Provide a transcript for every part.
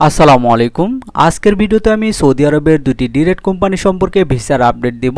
আসসালামু আলাইকুম। আজকের ভিডিওতে আমি সৌদি আরবের দুটি ডিরেক্ট কোম্পানি সম্পর্কে ভিসার আপডেট দিব।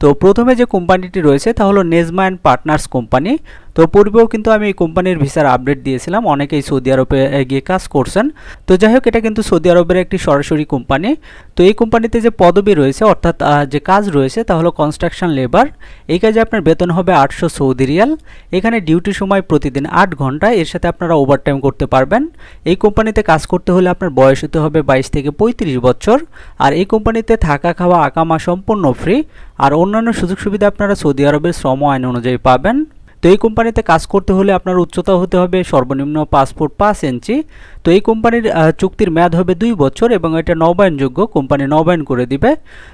তো প্রথমে যে কোম্পানিটি রয়েছে তা হলো নেজমা অ্যান্ড পার্টনার্স কোম্পানি তো পূর্বেও কিন্তু আমি এই কোম্পানির ভিসার আপডেট দিয়েছিলাম। অনেকেই সৌদি আরবে গিয়ে কাজ করছেন। তো যাই হোক এটা কিন্তু সৌদি আরবের একটি সরাসরি কোম্পানি। তো এই কোম্পানিতে যে পদবি রয়েছে, অর্থাৎ যে কাজ রয়েছে, তা হলো কনস্ট্রাকশন লেবার এই কাজে আপনার বেতন হবে আটশো সৌদি রিয়াল। এখানে ডিউটি সময় প্রতিদিন আট ঘণ্টা এর সাথে আপনারা ওভারটাইম করতে পারবেন। এই কোম্পানিতে কাজ করতে হলে আপনার বয়স হতে হবে বাইশ থেকে পঁয়ত্রিশ বছর। আর এই কোম্পানিতে থাকা খাওয়া আকামা সম্পূর্ণ ফ্রি আর অন্যান্য সুযোগ সুবিধা আপনারা সৌদি আরবের শ্রম আইন অনুযায়ী পাবেন। তো এই কোম্পানিতে কাজ করতে হলে আপনার উচ্চতা হতে হবে সর্বনিম্ন পাসপোর্ট পাঁচ ইঞ্চি। তো এই কোম্পানির চুক্তির মেয়াদ হবে দুই বছর এবং এটা নবায়নযোগ্য কোম্পানি নবায়ন করে দিবে।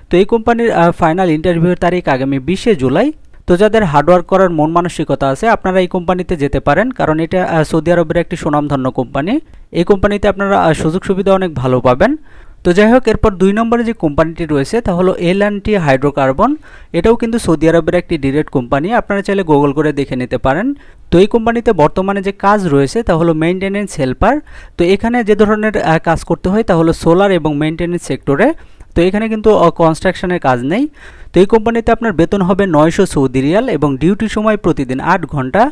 তো এই কোম্পানির ফাইনাল ইন্টারভিউর তারিখ আগামী বিশে জুলাই। তো যাদের হার্ডওয়ার্ক করার মন মানসিকতা আছে, আপনারা এই কোম্পানিতে যেতে পারেন, কারণ এটা সৌদি আরবের একটি সুনামধন্য কোম্পানি এই কোম্পানিতে আপনারা সুযোগ সুবিধা অনেক ভালো পাবেন। তো যাই হোক, এরপর দুই নম্বরে যে কোম্পানিটি রয়েছে তা হলো এল অ্যান্ড টি হাইড্রোকার্বন। এটাও কিন্তু সৌদি আরবের একটি ডিরেক্ট কোম্পানি, আপনারা চাইলে গুগল করে দেখে নিতে পারেন। তো এই কোম্পানিতে বর্তমানে যে কাজ রয়েছে তা হলো মেনটেনেন্স হেল্পার। তো এখানে যে ধরনের কাজ করতে হয় তা হলো সোলার এবং মেনটেনেন্স সেক্টরে। তো এখানে কিন্তু কনস্ট্রাকশনের কাজ নেই। তো এই কোম্পানিতে আপনার বেতন হবে নয়শো সৌদি রিয়াল এবং ডিউটি সময় প্রতিদিন আট ঘণ্টা।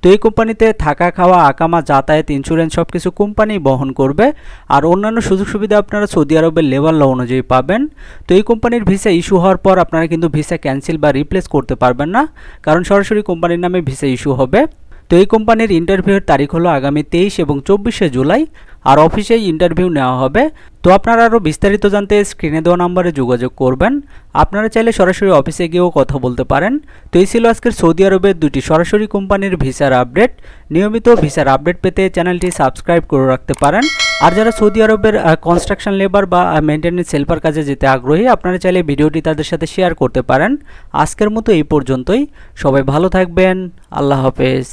তো এই কোম্পানিতে থাকা, খাওয়া, আকামা, যাতায়াত ইন্স্যুরেন্স সব কিছু কোম্পানি বহন করবে। আর অন্যান্য সুযোগ সুবিধা আপনারা সৌদি আরবের লেবার ল অনুযায়ী পাবেন। তো এই কোম্পানির ভিসা ইস্যু হওয়ার পর আপনারা কিন্তু ভিসা ক্যান্সেল বা রিপ্লেস করতে পারবেন না। কারণ সরাসরি কোম্পানির নামে ভিসা ইস্যু হবে। তো এই কোম্পানির ইন্টারভিউয়ের তারিখ হলো আগামী তেইশ এবং চব্বিশে জুলাই, আর অফিসেই ইন্টারভিউ নেওয়া হবে। তো আপনারা আরও বিস্তারিত জানতে স্ক্রিনে দেওয়া নাম্বারে যোগাযোগ করবেন। আপনারা চাইলে সরাসরি অফিসে গিয়েও কথা বলতে পারেন। তো এই ছিল আজকের সৌদি আরবের দুটি সরাসরি কোম্পানির ভিসার আপডেট। নিয়মিত ভিসার আপডেট পেতে চ্যানেলটি সাবস্ক্রাইব করে রাখতে পারেন। আর যারা সৌদি আরবের কনস্ট্রাকশন লেবার বা মেনটেন্যান্স হেল্পার কাজে যেতে আগ্রহী, আপনারা চাইলে ভিডিওটি তাদের সাথে শেয়ার করতে পারেন। আজকের মতো এই পর্যন্তই। সবাই ভালো থাকবেন। আল্লাহ হাফেজ।